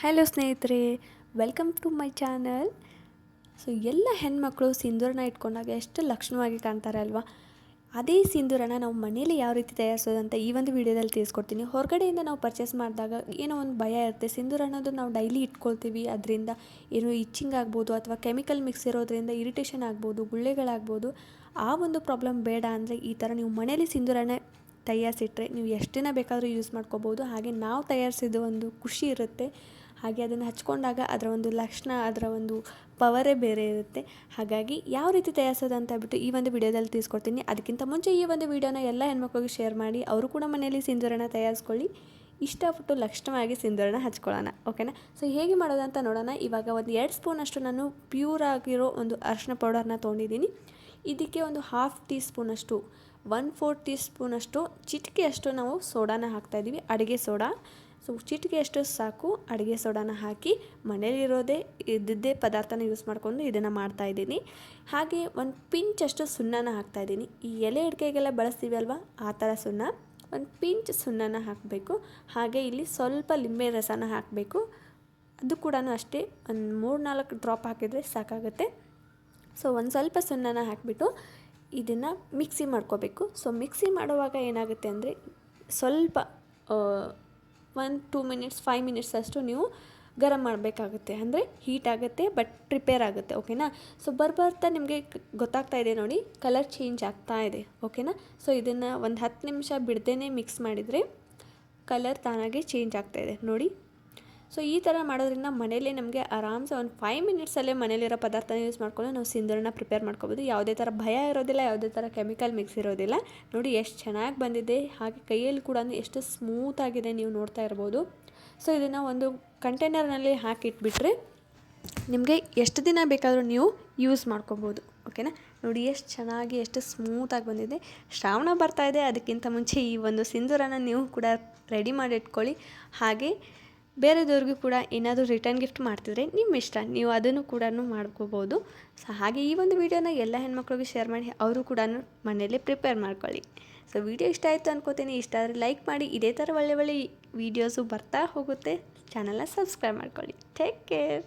Hello ಸ್ನೇಹಿತರೆ welcome to my channel so ಎಲ್ಲ ಹೆಣ್ಮಕ್ಳು ಸಿಂಧೂರನ ಇಟ್ಕೊಂಡಾಗ ಎಷ್ಟು ಲಕ್ಷಣವಾಗಿ ಕಾಣ್ತಾರೆ ಅಲ್ವಾ? ಅದೇ ಸಿಂಧೂರನ ನಾವು ಮನೇಲಿ ಯಾವ ರೀತಿ ತಯಾರಿಸೋದು ಅಂತ ಈ ಒಂದು ವಿಡಿಯೋದಲ್ಲಿ ತಿಳಿಸ್ಕೊಡ್ತೀನಿ. ಹೊರಗಡೆಯಿಂದ ನಾವು ಪರ್ಚೇಸ್ ಮಾಡಿದಾಗ ಏನೋ ಒಂದು ಭಯ ಇರುತ್ತೆ. ಸಿಂಧೂರ ಅನ್ನೋದು ನಾವು ಡೈಲಿ ಇಟ್ಕೊಳ್ತೀವಿ. ಅದರಿಂದ ಏನೋ ಇಚ್ಚಿಂಗ್ ಆಗ್ಬೋದು ಅಥವಾ ಕೆಮಿಕಲ್ ಮಿಕ್ಸ್ ಇರೋದ್ರಿಂದ ಇರಿಟೇಷನ್ ಆಗ್ಬೋದು, ಗುಳ್ಳೆಗಳಾಗ್ಬೋದು. ಆ ಒಂದು ಪ್ರಾಬ್ಲಮ್ ಬೇಡ ಅಂದರೆ ಈ ಥರ ನೀವು ಮನೇಲಿ ಸಿಂಧೂರನ್ನ ತಯಾರಿಸಿಟ್ರೆ ನೀವು ಎಷ್ಟು ದಿನ ಬೇಕಾದರೂ ಯೂಸ್ ಮಾಡ್ಕೋಬೋದು. ಹಾಗೆ ನಾವು ತಯಾರಿಸಿದ ಒಂದು ಖುಷಿ ಇರುತ್ತೆ. ಹಾಗೆ ಅದನ್ನು ಹಚ್ಕೊಂಡಾಗ ಅದರ ಒಂದು ಲಕ್ಷಣ, ಅದರ ಒಂದು ಪವರೇ ಬೇರೆ ಇರುತ್ತೆ. ಹಾಗಾಗಿ ಯಾವ ರೀತಿ ತಯಾರಿಸೋದು ಅಂತ ಹೇಳ್ಬಿಟ್ಟು ಈ ಒಂದು ವಿಡಿಯೋದಲ್ಲಿ ತಿಳಿಸ್ಕೊಡ್ತೀನಿ. ಅದಕ್ಕಿಂತ ಮುಂಚೆ ಈ ಒಂದು ವಿಡಿಯೋನ ಎಲ್ಲ ಹೆಣ್ಮಕ್ಳಿಗೆ ಶೇರ್ ಮಾಡಿ, ಅವರು ಕೂಡ ಮನೆಯಲ್ಲಿ ಸಿಂಧೂರನ ತಯಾರಿಸ್ಕೊಳ್ಳಿ. ಇಷ್ಟಪಟ್ಟು ಲಕ್ಷಣವಾಗಿ ಸಿಂಧೂರನ ಹಚ್ಕೊಳ್ಳೋಣ, ಓಕೆನಾ? ಸೊ ಹೇಗೆ ಮಾಡೋದು ಅಂತ ನೋಡೋಣ. ಇವಾಗ ಒಂದು ಎರಡು ಸ್ಪೂನಷ್ಟು ನಾನು ಪ್ಯೂರ್ ಆಗಿರೋ ಒಂದು ಅರಿಶಿನ ಪೌಡರ್ನ ತೊಗೊಂಡಿದ್ದೀನಿ. ಇದಕ್ಕೆ ಒಂದು ಹಾಫ್ ಟೀ ಸ್ಪೂನಷ್ಟು ಒನ್ ಫೋರ್ ಟೀ ಸ್ಪೂನಷ್ಟು ಚಿಟಿಕೆಯಷ್ಟು ನಾವು ಸೋಡಾನ ಹಾಕ್ತಾಯಿದ್ದೀವಿ ಅಡುಗೆ ಸೋಡಾ. ಸೊ ಚಿಟಿಕೆಯಷ್ಟು ಸಾಕು, ಅಡುಗೆ ಸೋಡಾನ ಹಾಕಿ ಮನೇಲಿರೋದೇ ಇದ್ದಿದ್ದೇ ಪದಾರ್ಥನ ಯೂಸ್ ಮಾಡಿಕೊಂಡು ಇದನ್ನು ಮಾಡ್ತಾಯಿದ್ದೀನಿ ಹಾಗೆ ಒಂದು ಪಿಂಚ್ ಅಷ್ಟು ಸುಣ್ಣನ ಹಾಕ್ತಾಯಿದ್ದೀನಿ ಈ ಎಲೆ ಅಡಿಕೆಗೆಲ್ಲ ಬಳಸ್ತೀವಿ ಅಲ್ವಾ? ಆ ಥರ ಸುಣ್ಣ. ಒಂದು ಪಿಂಚ್ ಸುಣ್ಣನ ಹಾಕಬೇಕು. ಹಾಗೆ ಇಲ್ಲಿ ಸ್ವಲ್ಪ ಲಿಂಬೆ ರಸನ ಹಾಕಬೇಕು. ಅದು ಕೂಡ ಅಷ್ಟೇ. ಒಂದು ಮೂರು ನಾಲ್ಕು ಡ್ರಾಪ್ ಹಾಕಿದರೆ ಸಾಕಾಗುತ್ತೆ. ಸೊ ಒಂದು ಸ್ವಲ್ಪ ಸುಣ್ಣನ ಹಾಕಿಬಿಟ್ಟು ಇದನ್ನು ಮಿಕ್ಸಿ ಮಾಡ್ಕೋಬೇಕು. ಸೊ ಮಿಕ್ಸಿ ಮಾಡುವಾಗ ಏನಾಗುತ್ತೆ ಅಂದರೆ ಸ್ವಲ್ಪ one two minutes five minutes ಅಷ್ಟು ನೀವು ಗರಂ ಮಾಡಬೇಕಾಗುತ್ತೆ. ಅಂದರೆ ಹೀಟ್ ಆಗುತ್ತೆ ಬಟ್ ಪ್ರಿಪೇರ್ ಆಗುತ್ತೆ ಓಕೆನಾ ಸೊ ಬರ್ಬರ್ತಾ ನಿಮಗೆ ಗೊತ್ತಾಗ್ತಾ ಇದೆ ನೋಡಿ ಕಲರ್ ಚೇಂಜ್ ಆಗ್ತಾ ಇದೆ ಓಕೆನಾ ಸೊ ಇದನ್ನು ಒಂದು ಹತ್ತು ನಿಮಿಷ ಬಿಡ್ದೇ ಮಿಕ್ಸ್ ಮಾಡಿದರೆ ಕಲರ್ ತಾನಾಗೆ ಚೇಂಜ್ ಆಗ್ತಾ ಇದೆ. ನೋಡಿ. ಸೊ ಈ ಥರ ಮಾಡೋದ್ರಿಂದ ಮನೇಲಿ ನಮಗೆ ಆರಾಮ್ಸೆ ಒಂದು ಫೈವ್ ಮಿನಿಟ್ಸಲ್ಲೇ ಮನೇಲಿರೋ ಪದಾರ್ಥನ ಯೂಸ್ ಮಾಡ್ಕೊಂಡು ನಾವು ಸಿಂಧೂರನ್ನ ಪ್ರಿಪೇರ್ ಮಾಡ್ಕೋಬೋದು. ಯಾವುದೇ ಥರ ಭಯ ಇರೋದಿಲ್ಲ, ಯಾವುದೇ ಥರ ಕೆಮಿಕಲ್ ಮಿಕ್ಸ್ ಇರೋದಿಲ್ಲ. ನೋಡಿ ಎಷ್ಟು ಚೆನ್ನಾಗಿ ಬಂದಿದೆ. ಹಾಗೆ ಕೈಯಲ್ಲಿ ಕೂಡ ಎಷ್ಟು ಸ್ಮೂತ್ ಆಗಿದೆ ನೀವು ನೋಡ್ತಾ ಇರ್ಬೋದು. ಸೊ ಇದನ್ನು ಒಂದು ಕಂಟೈನರ್ನಲ್ಲಿ ಹಾಕಿಟ್ಬಿಟ್ರೆ ನಿಮಗೆ ಎಷ್ಟು ದಿನ ಬೇಕಾದರೂ ನೀವು ಯೂಸ್ ಮಾಡ್ಕೊಬೋದು. ಓಕೆನಾ ನೋಡಿ ಎಷ್ಟು ಚೆನ್ನಾಗಿ, ಎಷ್ಟು ಸ್ಮೂತಾಗಿ ಬಂದಿದೆ. ಶ್ರಾವಣ ಬರ್ತಾ ಇದೆ. ಅದಕ್ಕಿಂತ ಮುಂಚೆ ಈ ಒಂದು ಸಿಂಧೂರನ ನೀವು ಕೂಡ ರೆಡಿ ಮಾಡಿ ಇಟ್ಕೊಳ್ಳಿ. ಹಾಗೆ ಬೇರೆದವ್ರಿಗೂ ಕೂಡ ಏನಾದರೂ ರಿಟರ್ನ್ ಗಿಫ್ಟ್ ಮಾಡ್ತಿದ್ರೆ ನಿಮ್ಮ ಇಷ್ಟ. ನೀವು ಅದನ್ನು ಕೂಡ ಮಾಡ್ಕೋಬೋದು. ಸೊ, ಹಾಗೆ ಈ ಒಂದು ವೀಡಿಯೋನ ಎಲ್ಲ ಹೆಣ್ಮಕ್ಳಿಗೂ ಶೇರ್ ಮಾಡಿ ಅವರು ಕೂಡ ಮನೆಯಲ್ಲೇ ಪ್ರಿಪೇರ್ ಮಾಡ್ಕೊಳ್ಳಿ. ಸೊ, ವಿಡಿಯೋ ಇಷ್ಟ ಆಯಿತು ಅನ್ಕೋತೀನಿ. ಇಷ್ಟ ಆದರೆ ಲೈಕ್ ಮಾಡಿ. ಇದೇ ಥರ ಒಳ್ಳೆ ಒಳ್ಳೆ ವೀಡಿಯೋಸು ಬರ್ತಾ ಹೋಗುತ್ತೆ. ಚಾನಲ್ನ ಸಬ್ಸ್ಕ್ರೈಬ್ ಮಾಡ್ಕೊಳ್ಳಿ. Take care